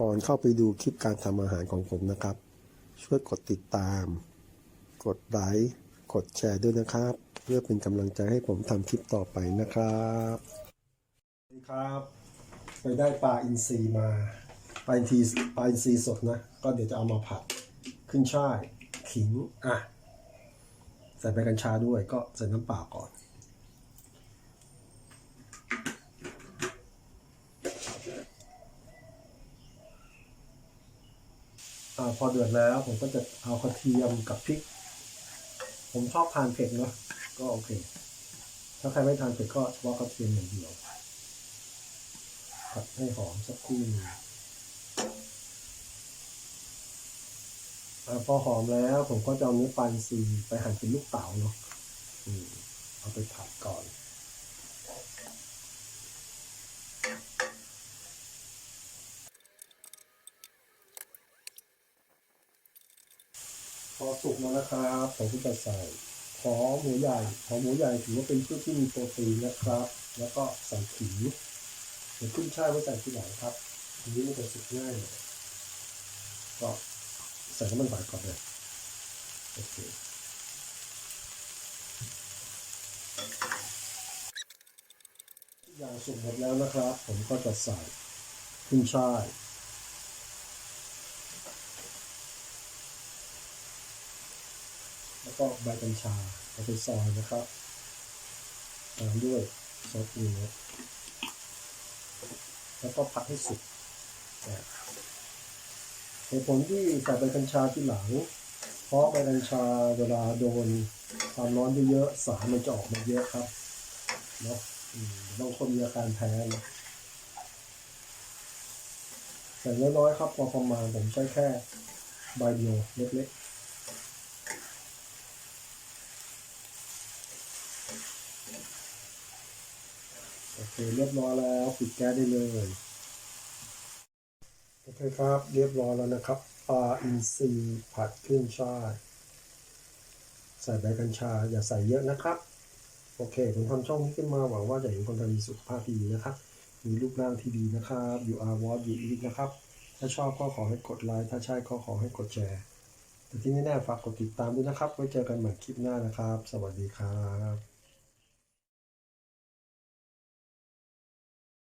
ก่อนเข้าไปดูคลิปการทำอาหารของผมนะครับ ช่วยกดติดตาม กดไลค์กดแชร์ด้วยนะครับ เพื่อเป็นกำลังใจให้ผมทำคลิปต่อไปนะครับสวัสดีครับ ไปได้ปลาอินทรีมาปลาอินทรีปลาอินทรีสดนะ ก็เดี๋ยวจะเอามาผัด ขึ้นช่ายขิงอะใส่ใบกัญชาด้วยก็ใส่น้ำเปล่าก่อน อพอเดือดแล้ว ผมก็จะเอากระเทียมกับพริก ผมชอบทานเผ็ดเนาะก็โอเค ถ้าใครไม่ทานเผ็ดก็เฉพาะกระเทียมอย่างเดียวผัดให้หอมสักครู่นึงพอหอมแล้วผมก็จะเอาเนื้อปลาอินทรีไปหั่นเป็นลูกเต๋าเนาะเอาไปผัดก่อน พอสุกแล้วนะครับผมก็จะใส่หอมหมูใหญ่หอมหมูใหญ่ถือว่าเป็นพืชที่มีโปรตีนนะครับ แล้วก็ใส่ขิงเดี๋ยวขึ้นช่ายไว้ใส่ที่หลังครับทีนี้มันจะสุกง่ายหน่อยก็ใส่น้ำมันหวานก่อนเลยโอเคทุกอย่างสุกหมดแล้วนะครับ ผมก็จะใส่ขึ้นช่าย แล้วก็ใบกัญชาเอาไปซอยนะครับตามด้วยซอสปรุงรสแล้วก็ผัดให้สุกนะเหตุผลที่ใส่ใบกัญชาที่หลัง เพราะใบกัญชาเวลาโดนความร้อนเยอะๆสารมันจะออกมาเยอะครับเนาะบางคนมีอาการแพ้นะแต่น้อยๆครับพอประมาณผมใช้แค่ใบเดียวเล็กๆ โอเคเรียบร้อยแล้วปิดแก๊สได้เลยโอเคครับ เรียบร้อยแล้วนะครับปลาอินทรีผัดขึ้นช่ายใส่ใบกัญชาอย่าใส่เยอะนะครับ โอเค ผมทำช่องนี้ขึ้นมาหวังว่าจะเห็นคนไทยมีสุขภาพดีนะครับ มีรูปร่างที่ดีนะครับอยู่อาวอร์ดอยู่อีกนะครับ ถ้าชอบก็ขอให้กดไลค์ถ้าใช่ก็ขอให้กดแชร์แต่ที่แน่ๆฝากกดติดตามด้วยนะครับ ไว้เจอกันใหม่คลิปหน้านะครับ สวัสดีครับ